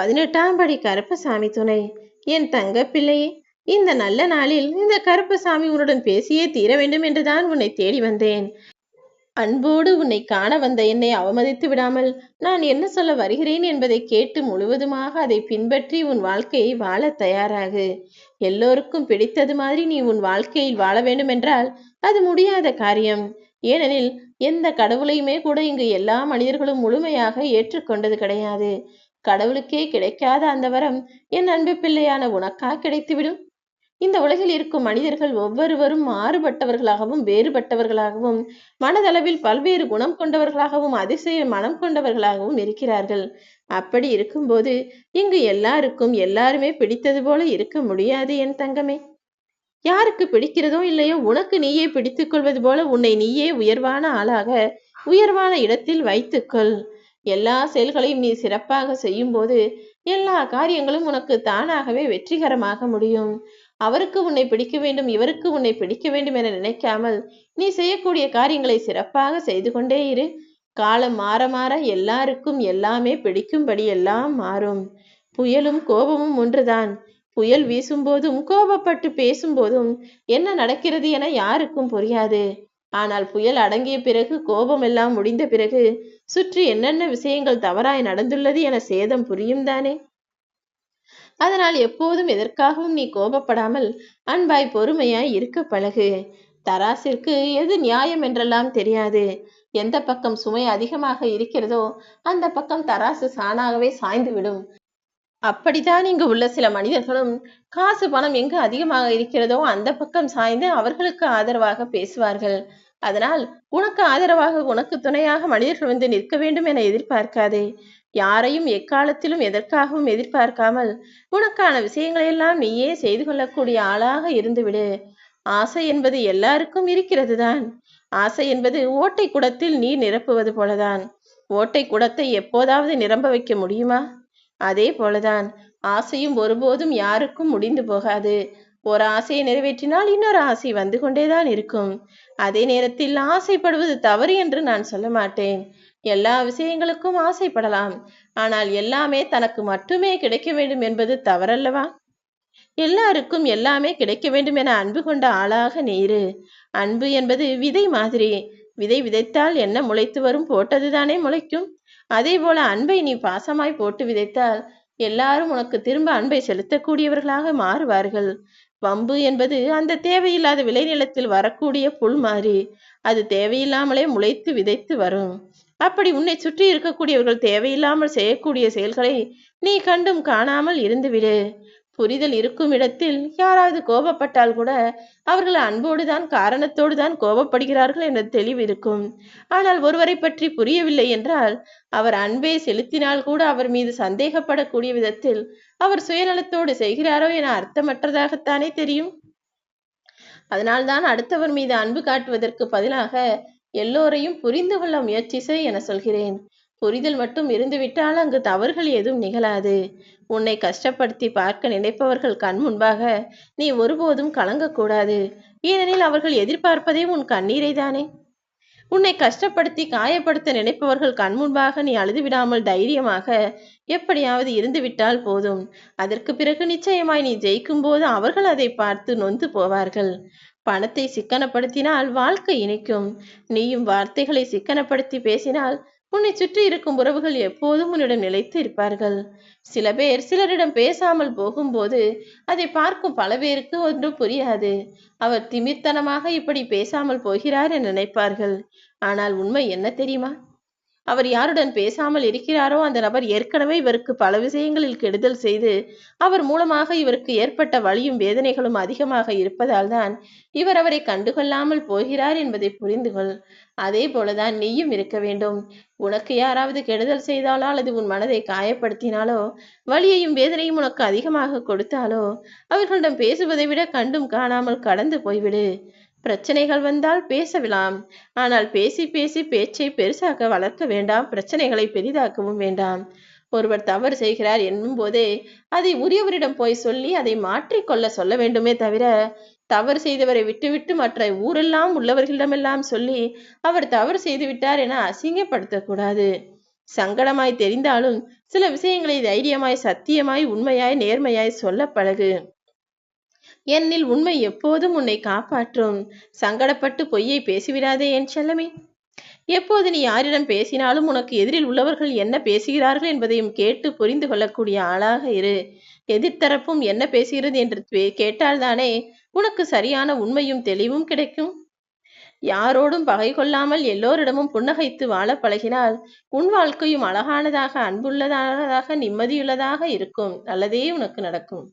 பதினெட்டாம் படி கருப்பசாமி துணை. என் தங்க பிள்ளையே இந்த நல்ல நாளில் இந்த கருப்பசாமி உன்னுடன் பேசியே தீர வேண்டும் என்றுதான் உன்னை தேடி வந்தேன். அன்போடு உன்னை காண வந்த என்னை அவமதித்து விடாமல் நான் என்ன சொல்ல வருகிறேன் என்பதை கேட்டு முழுவதுமாக அதை பின்பற்றி உன் வாழ்க்கையை வாழ தயாராகு. எல்லோருக்கும் பிடித்தது மாதிரி நீ உன் வாழ்க்கையில் வாழ வேண்டுமென்றால் அது முடியாத காரியம். ஏனெனில் எந்த கடவுளையுமே கூட இங்கு எல்லா மனிதர்களும் முழுமையாக ஏற்றுக்கொண்டது கிடையாது. கடவுளுக்கே கிடைக்காத அந்த வரம் என் அன்பு பிள்ளையான உனக்கா கிடைத்துவிடும். இந்த உலகில் இருக்கும் மனிதர்கள் ஒவ்வொருவரும் மாறுபட்டவர்களாகவும் வேறுபட்டவர்களாகவும் மனதளவில் பல்வேறு குணம் கொண்டவர்களாகவும் அதிசய மனம் கொண்டவர்களாகவும் இருக்கிறார்கள். அப்படி இருக்கும்போது இங்கு எல்லாருக்கும் எல்லாருமே பிடித்தது போல இருக்க முடியாது என் தங்கமே. யாருக்கு பிடிக்கிறதோ இல்லையோ உனக்கு நீயே பிடித்துக் கொள்வது போல உன்னை நீயே உயர்வான ஆளாக உயர்வான இடத்தில் வைத்துக்கொள் எல்லா செயல்களையும் நீ சிறப்பாக செய்யும்போது எல்லா காரியங்களும் உனக்கு தானாகவே வெற்றிகரமாக முடியும். அவருக்கு உன்னை பிடிக்க வேண்டும் இவருக்கு உன்னை பிடிக்க வேண்டும் என நினைக்காமல் நீ செய்யக்கூடிய காரியங்களை சிறப்பாக செய்து கொண்டே இரு. காலம் மாற மாற எல்லாருக்கும் எல்லாமே பிடிக்கும்படி எல்லாம் மாறும். புயலும் கோபமும் ஒன்றுதான். புயல் வீசும்போதும் கோபப்பட்டு பேசும்போதும் என்ன நடக்கிறது என யாருக்கும் புரியாது. ஆனால் புயல் அடங்கிய பிறகு கோபம் எல்லாம் முடிந்த பிறகு சுற்றி என்னென்ன விஷயங்கள் தவறாய் நடந்துள்ளது என சேதம் புரியும் தானே? அதனால் எப்போதும் எதற்காகவும் நீ கோபப்படாமல் அன்பாய் பொறுமையாய் இருக்க பழகு. தராசிற்கு எது நியாயம் என்றெல்லாம் தெரியாது. எந்த பக்கம் சுமை அதிகமாக இருக்கிறதோ அந்த பக்கம் தராசு சாணாகவே சாய்ந்து விடும். அப்படித்தான் இங்கு உள்ள சில மனிதர்களும் காசு பணம் எங்கு அதிகமாக இருக்கிறதோ அந்த பக்கம் சாய்ந்து அவர்களுக்கு ஆதரவாக பேசுவார்கள். அதனால் உனக்கு ஆதரவாக உனக்கு துணையாக மனிதர்கள் வந்து நிற்க வேண்டும் என எதிர்பார்க்காதே. யாரையும் எக்காலத்திலும் எதற்காகவும் எதிர்பார்க்காமல் உனக்கான விஷயங்களையெல்லாம் நீயே செய்து கொள்ளக்கூடிய ஆளாக இருந்துவிடு. ஆசை என்பது எல்லாருக்கும் இருக்கிறது தான் ஆசை என்பது ஓட்டை குடத்தில் நீர் நிரப்புவது போலதான். ஓட்டை குடத்தை எப்போதாவது நிரம்ப வைக்க முடியுமா? அதே போலதான் ஆசையும் ஒருபோதும் யாருக்கும் முடிந்து போகாது. ஒரு ஆசையை நிறைவேற்றினால் இன்னொரு ஆசை வந்து கொண்டேதான் இருக்கும். அதே நேரத்தில் ஆசைப்படுவது தவறு என்று நான் சொல்ல மாட்டேன். எல்லா விஷயங்களுக்கும் ஆசைப்படலாம். ஆனால் எல்லாமே தனக்கு மட்டுமே கிடைக்க வேண்டும் என்பது தவறல்லவா? எல்லாருக்கும் எல்லாமே கிடைக்க வேண்டும் என அன்பு கொண்ட ஆளாக நீரு. அன்பு என்பது விதை மாதிரி. விதை விதைத்தால் என்ன முளைத்து வரும் போட்டதுதானே முளைக்கும். அதே போல அன்பை நீ பாசமாய் போட்டு விதைத்தால் எல்லாரும் உனக்கு திரும்ப அன்பை செலுத்தக்கூடியவர்களாக மாறுவார்கள். வம்பு என்பது அந்த தேவையில்லாத விளைநிலத்தில் வரக்கூடிய புல் மாதிரி அது தேவையில்லாமலே முளைத்து விதைத்து வரும். அப்படி உன்னை சுற்றி இருக்கக்கூடியவர்கள் தேவையில்லாமல் செய்யக்கூடிய செயல்களை நீ கண்டும் காணாமல் இருந்துவிடு. புரிதல் இருக்கும் இடத்தில் யாராவது கோபப்பட்டால் கூட அவர்கள் அன்போடு தான் காரணத்தோடு தான் கோபப்படுகிறார்கள் என்ற தெளிவு இருக்கும். ஆனால் ஒருவரை பற்றி புரியவில்லை என்றால் அவர் அன்பே செலுத்தினால் கூட அவர் மீது சந்தேகப்படக்கூடிய விதத்தில் அவர் சுயநலத்தோடு செய்கிறாரோ என அர்த்தமற்றதாகத்தானே தெரியும். அதனால்தான் அடுத்தவர் மீது அன்பு காட்டுவதற்கு பதிலாக எல்லோரையும் புரிந்து கொள்ள முயற்சி செய் என சொல்கிறேன். புரிதல் மட்டும் இருந்துவிட்டால் அங்கு தவறுகள் எதுவும் நிகழாது. உன்னை கஷ்டப்படுத்தி பார்க்க நினைப்பவர்கள் கண் முன்பாக நீ ஒருபோதும் கலங்கக்கூடாது. ஏனெனில் அவர்கள் எதிர்பார்ப்பதே உன் கண்ணீரை தானே உன்னை கஷ்டப்படுத்தி காயப்படுத்த நினைப்பவர்கள் கண் முன்பாக நீ அழுதுவிடாமல் தைரியமாக எப்படியாவது இருந்து விட்டால் போதும். அதற்கு பிறகு நிச்சயமாய் நீ ஜெயிக்கும் போது அவர்கள் அதை பார்த்து நொந்து போவார்கள். பணத்தை சிக்கனப்படுத்தினால் வாழ்க்கை இணைக்கும் நீயும் வார்த்தைகளை சிக்கனப்படுத்தி பேசினால் உன்னை சுற்றி இருக்கும் உறவுகள் எப்போதும் உன்னிடம் நிலைத்து இருப்பார்கள். சில பேர் சிலரிடம் பேசாமல் போகும்போது அதை பார்க்கும் பல பேருக்கு ஒன்றும் புரியாது. அவர் திமிர்த்தனமாக இப்படி பேசாமல் போகிறார் என நினைப்பார்கள். ஆனால் உண்மை என்ன தெரியுமா? அவர் யாருடன் பேசாமல் இருக்கிறாரோ அந்த நபர் ஏற்கனவே இவருக்கு பல விஷயங்களில் கெடுதல் செய்து அவர் மூலமாக இவருக்கு ஏற்பட்ட வழியும் வேதனைகளும் அதிகமாக இருப்பதால் தான் இவர் அவரை கண்டுகொள்ளாமல் போகிறார் என்பதை புரிந்து கொள் அதே போலதான் நீயும் இருக்க வேண்டும். உனக்கு யாராவது கெடுதல் செய்தாலோ அல்லது உன் மனதை காயப்படுத்தினாலோ வலியையும் வேதனையும் உனக்கு அதிகமாக கொடுத்தாலோ அவர்களிடம் பேசுவதை விட கண்டும் காணாமல் கடந்து போய்விடு. பிரச்சனைகள் வந்தால் பேசலாம் ஆனால் பேசி பேசி பேச்சை பெருசாக வளர்க்க வேண்டாம். பிரச்சனைகளை பெரிதாக்கவும் வேண்டாம். ஒருவர் தவறு செய்கிறார் என்னும் போதே அதை உரியவரிடம் போய் சொல்லி அதை மாற்றிக்கொள்ள சொல்ல வேண்டுமே தவிர தவறு செய்தவரை விட்டுவிட்டு மற்ற ஊரெல்லாம் உள்ளவர்களிடமெல்லாம் சொல்லி அவர் தவறு செய்து விட்டார் என அசிங்கப்படுத்தக்கூடாது. சங்கடமாய் தெரிந்தாலும் சில விஷயங்களை தைரியமாய் சத்தியமாய் உண்மையாய் நேர்மையாய் சொல்ல பழகு. என்னில் உண்மை எப்போதும் உன்னை காப்பாற்றும். சங்கடப்பட்டு பொய்யை பேசிவிடாதே என் செல்லமே. எப்போது நீ யாரிடம் பேசினாலும் உனக்கு எதிரில் உள்ளவர்கள் என்ன பேசுகிறார்கள் என்பதையும் கேட்டு புரிந்து கொள்ளக்கூடிய ஆளாக இரு. எதிர்த்தரப்பும் என்ன பேசுகிறது என்று கேட்டால்தானே உனக்கு சரியான உண்மையும் தெளிவும் கிடைக்கும். யாரோடும் பகை கொள்ளாமல் எல்லோரிடமும் புன்னகைத்து வாழ பழகினால் உன் வாழ்க்கையும் அழகானதாக அன்புள்ளதாக நிம்மதியுள்ளதாக இருக்கும். நல்லதே உனக்கு நடக்கும்.